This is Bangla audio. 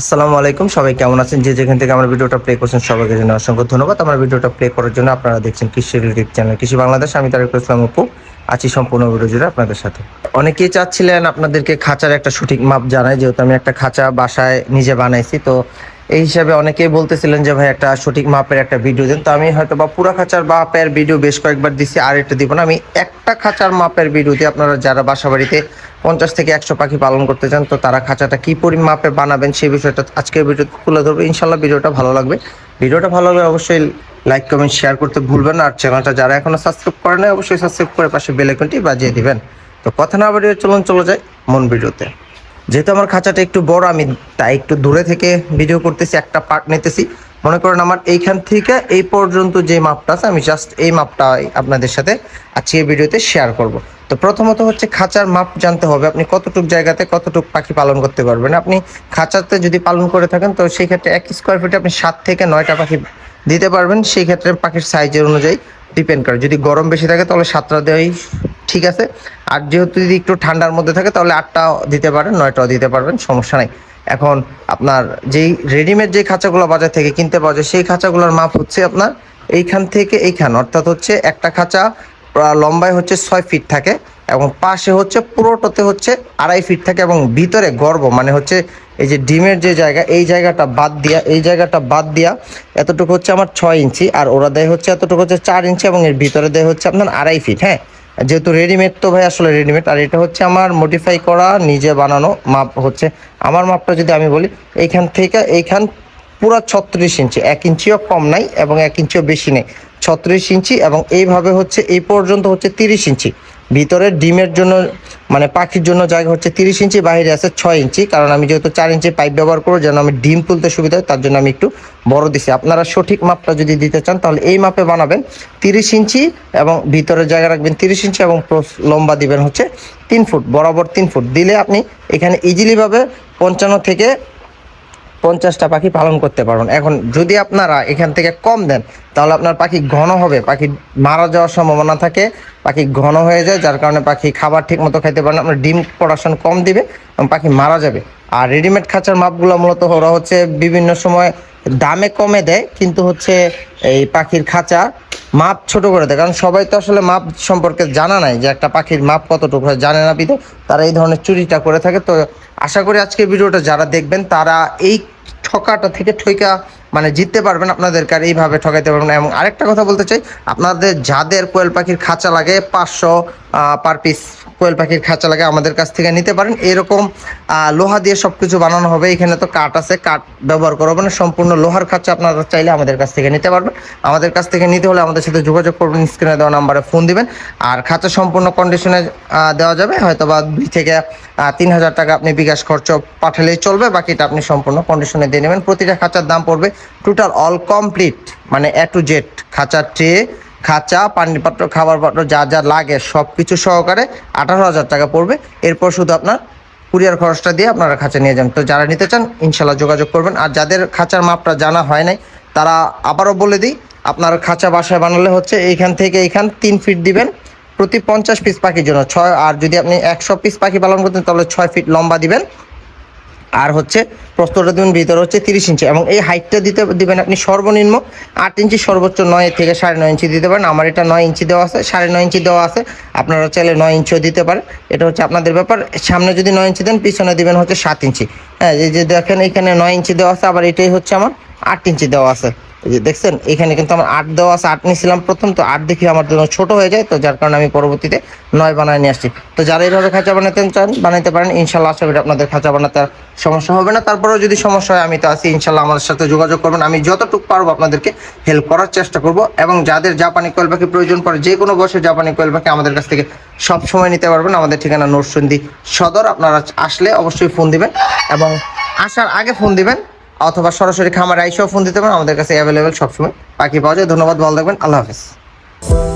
আসসালামু আলাইকুম, সবাই কেমন আছেন? যে যেখান থেকে আমার ভিডিওটা প্লে করছেন, সবাইকে জন্য অসংখ্য ধন্যবাদ। আমার ভিডিওটা প্লে করার জন্য আপনারা দেখছেন কৃষি রিলেটিভ চ্যানেল কৃষি বাংলাদেশ। আমি তারেক ইসলাম অপু, আছি সম্পূর্ণ ভিডিও জুড়ে আপনাদের সাথে। অনেকেই চাচ্ছিলেন আপনাদেরকে খাঁচার একটা সঠিক মাপ জানাই যেহেতু আমি একটা খাঁচা বাসায় নিজে বানাইছি, তো এই হিসাবে অনেকেই বলতেছিলেন যে, ভাই, একটা সঠিক মাপের একটা ভিডিও দেন। তো আমি হয়তো বা পুরা খাঁচার মাপের ভিডিও বেশ কয়েকবার দিছি, আর একটা দিব না। আমি একটা খাঁচার মাপের ভিডিওতে আপনারা যারা বাসা বাড়িতে পঞ্চাশ থেকে একশো পাখি পালন করতে চান, তো তারা খাঁচাটা কি পরিমাপে বানাবেন সেই বিষয়টা আজকের ভিডিও তুলে ধরবো। ইনশাল্লাহ ভিডিওটা ভালো লাগবে। ভিডিওটা ভালো লাগবে অবশ্যই লাইক কমেন্ট শেয়ার করতে ভুলবেন আর চ্যানেলটা যারা এখনও সাবস্ক্রাইব করে নাই, অবশ্যই সাবস্ক্রাইব করে পাশে বেল আইকনটি বাজিয়ে দিবেন। তো কথা না বাড়িয়ে চলুন, চলে যায় মন ভিডিওতে যেহেতু আমার খাঁচাটা একটু বড়, আমি তাই একটু দূরে থেকে ভিডিও করতেছি, একটা পার্ট নিতেছি। মনে করেন আমার এইখান থেকে এই পর্যন্ত যে মাপটা আছে, আমি জাস্ট এই মাপটা আপনাদের সাথে আজকে ভিডিওতে শেয়ার করব। তো প্রথমত হচ্ছে খাঁচার মাপ জানতে হবে, আপনি কতটুক জায়গাতে কতটুক পাখি পালন করতে পারবেন। আপনি খাঁচাতে যদি পালন করে থাকেন, তো সেই ক্ষেত্রে এক স্কোয়ার ফিটে আপনি সাত থেকে নয়টা পাখি দিতে পারবেন। সেই ক্ষেত্রে পাখির সাইজের অনুযায়ী ডিপেন্ড করে। যদি গরম বেশি থাকে তাহলে সাতটা দেওয়াই ঠিক আছে। আর যেহেতু যদি একটু ঠান্ডার মধ্যে থাকে তাহলে আটটাও দিতে পারেন নয়টাও দিতে পারবেন, সমস্যা নেই। এখন আপনার যেই রেডিমেড যে খাঁচাগুলো বাজার থেকে কিনতে পাওয়া যায়, সেই খাঁচাগুলোর মাপ হচ্ছে আপনার এইখান থেকে এইখান। অর্থাৎ হচ্ছে একটা খাঁচা লম্বায় হচ্ছে ছয় ফিট থাকে। এবং পাশে হচ্ছে পুরোটাতে হচ্ছে আড়াই ফিট থাকে এবং ভিতরে গর্ব মানে হচ্ছে এই যে ডিমের যে জায়গা, এই জায়গাটা বাদ দিয়া, এই জায়গাটা বাদ দিয়া এতটুকু হচ্ছে আমার ছয় ইঞ্চি, আর ওরা দেয় হচ্ছে এতটুকু হচ্ছে চার ইঞ্চি এবং এর ভিতরে দেয় হচ্ছে আপনার আড়াই ফিট হ্যাঁ? যেহেতু রেডিমেড তো ভাই আসলে রেডিমেড আর এটা হচ্ছে আমার মডিফাই করা, নিজে বানানো মাপ হচ্ছে। আমার মাপটা যদি আমি বলি, এইখান থেকে এইখান পুরো ছত্রিশ ইঞ্চি, এক ইঞ্চিও কম নাই এবং এক ইঞ্চিও বেশি নেই। ছত্রিশ ইঞ্চি এবং এইভাবে হচ্ছে এই পর্যন্ত হচ্ছে তিরিশ ইঞ্চি। ভিতরে ডিমের জন্য মানে পাখির জন্য জায়গা হচ্ছে তিরিশ ইঞ্চি, বাইরে আছে ছয় ইঞ্চি। কারণ আমি যেহেতু চার ইঞ্চি পাইপ ব্যবহার করব, যেন আমি ডিম তুলতে সুবিধা হয়, তার জন্য আমি একটু বড় দিছি। আপনারা সঠিক মাপটা যদি দিতে চান, তাহলে এই মাপে বানাবেন তিরিশ ইঞ্চি এবং ভিতরে জায়গা রাখবেন তিরিশ ইঞ্চি এবং লম্বা দিবেন হচ্ছে তিন ফুট, বরাবর তিন ফুট। দিলে আপনি এখানে ইজিলিভাবে পঞ্চান্ন থেকে পঞ্চাশটা পাখি পালন করতে পারবেন। এখন যদি আপনারা এখান থেকে কম দেন, তাহলে আপনার পাখি ঘন হবে, পাখি মারা যাওয়ার সম্ভাবনা থাকে, পাখি ঘন হয়ে যায়, যার কারণে পাখি খাবার ঠিক মতো খাইতে পারে না, আপনার ডিম প্রোডাকশন কম দিবে, এবং পাখি মারা যাবে। আর রেডিমেড খাঁচার মাপগুলো মূলত ওরা হচ্ছে বিভিন্ন সময় দামে কমে দেয়, কিন্তু হচ্ছে এই পাখির খাঁচা মাপ ছোট করে দেয়। কারণ সবাই তো আসলে মাপ সম্পর্কে জানা নাই যে একটা পাখির মাপ কতটুকু হয়, জানে না বিধে তারা এই ধরনের চুরিটা করে থাকে। তো আশা করি আজকে ভিডিওটা যারা দেখবেন, তারা এই ঠকাটা থেকে ঠইকা মানে জিততে পারবেন আপনাদেরকে আর এইভাবে ঠকাইতে পারবেন। এবং আরেকটা কথা বলতে চাই, আপনাদের যাদের কোয়েল পাখির খাঁচা লাগে, পাঁচশো পার পিস কোয়েল পাখির খাঁচা লাগে আমাদের কাছ থেকে নিতে পারেন। এরকম লোহা দিয়ে সব কিছু বানানো হবে। এখানে তো কাঠ আছে, কাঠ ব্যবহার করা হবে না। সম্পূর্ণ লোহার খাঁচা আপনারা চাইলে আমাদের কাছ থেকে নিতে পারবেন। আমাদের কাছ থেকে নিতে হলে আমাদের সাথে যোগাযোগ করবেন, স্ক্রিনে দেওয়া নাম্বারে ফোন দিবেন। আর খাঁচা সম্পূর্ণ কন্ডিশনে দেওয়া যাবে। হয়তো বা দুই থেকে তিন হাজার টাকা আপনি বিকাশ খরচ পাঠালেই চলবে। বাকিটা আপনি সম্পূর্ণ কন্ডিশনে দিয়ে নেবেন। প্রতিটা খাঁচার দাম পড়বে টোটাল অল কমপ্লিট মানে এ টু জেড খাঁচার ট্রে খাঁচা পানি পাত্র খাবার পাত্র যা যা লাগে সব কিছু সহকারে আঠারো হাজার টাকা পড়বে। এরপর শুধু আপনার কুরিয়ার খরচটা দিয়ে আপনারা খাঁচা নিয়ে যান। তো যারা নিতে চান, ইনশাল্লাহ যোগাযোগ করবেন। আর যাদের খাঁচার মাপটা জানা হয় নাই, তারা আবারও বলে দিই, আপনার খাঁচা বাসায় বানালে হচ্ছে এইখান থেকে এইখান তিন ফিট দিবেন। প্রতি পঞ্চাশ পিস পাখির জন্য ছয়, আর যদি আপনি একশো পিস পাখি পালন করতেন, তাহলে ছয় ফিট লম্বা দিবেন। আর হচ্ছে প্রস্তরটা দেবেন, ভিতরে হচ্ছে তিরিশ ইঞ্চি। এবং এই হাইটটা দিতে দেবেন আপনি সর্বনিম্ন আট ইঞ্চি, সর্বোচ্চ নয় থেকে সাড়ে নয় ইঞ্চি দিতে পারেন। আমার এটা নয় ইঞ্চি দেওয়া আছে, সাড়ে নয় ইঞ্চি দেওয়া আছে। আপনারা চাইলে নয় ইঞ্চিও দিতে পারেন। এটা হচ্ছে আপনাদের ব্যাপার। সামনে যদি নয় ইঞ্চি দেন, পিছনে দিবেন হচ্ছে সাত ইঞ্চি। হ্যাঁ এই যে দেখেন এখানে নয় ইঞ্চি দেওয়া আছে, আবার এটাই হচ্ছে আমার আট ইঞ্চি দেওয়া আছে। দেখছেন, এখানে কিন্তু আমার আট দেওয়া আছে আট নিয়েছিলাম প্রথম, তো আট দেখি আমার জন্য ছোট হয়ে যায়, তো যার কারণে আমি পরবর্তীতে নয় বানায় নিয়ে আসছি। তো যারা এইভাবে খাঁচা বানাতে চান, বানাইতে পারেন, ইনশাল্লাহ আশা করি আপনাদের খাঁচা বানাতে সমস্যা হবে না। তারপরেও যদি সমস্যা হয়, আমি তো আছি, ইনশাল্লাহ আমার সাথে যোগাযোগ করবেন। আমি যতটুকু পারব আপনাদেরকে হেল্প করার চেষ্টা করব এবং যাদের জাপানি কোয়েল পাখি প্রয়োজন পড়ে, যে কোনো বয়সের জাপানি কোয়েল পাখি আমাদের কাছ থেকে সব সময় নিতে পারবেন। আমাদের ঠিকানা নরসুন্দি সদর, আপনারা আসলে অবশ্যই ফোন দিবেন এবং আসার আগে ফোন দিবেন। অথবা সরাসরি খামার আইসেও ফোন দিতে পারেন। আমাদের কাছে অ্যাভেলেবেল সবসময়। পাখি পাওয়া যায়। ধন্যবাদ, ভালো থাকবেন। আল্লাহ হাফেজ।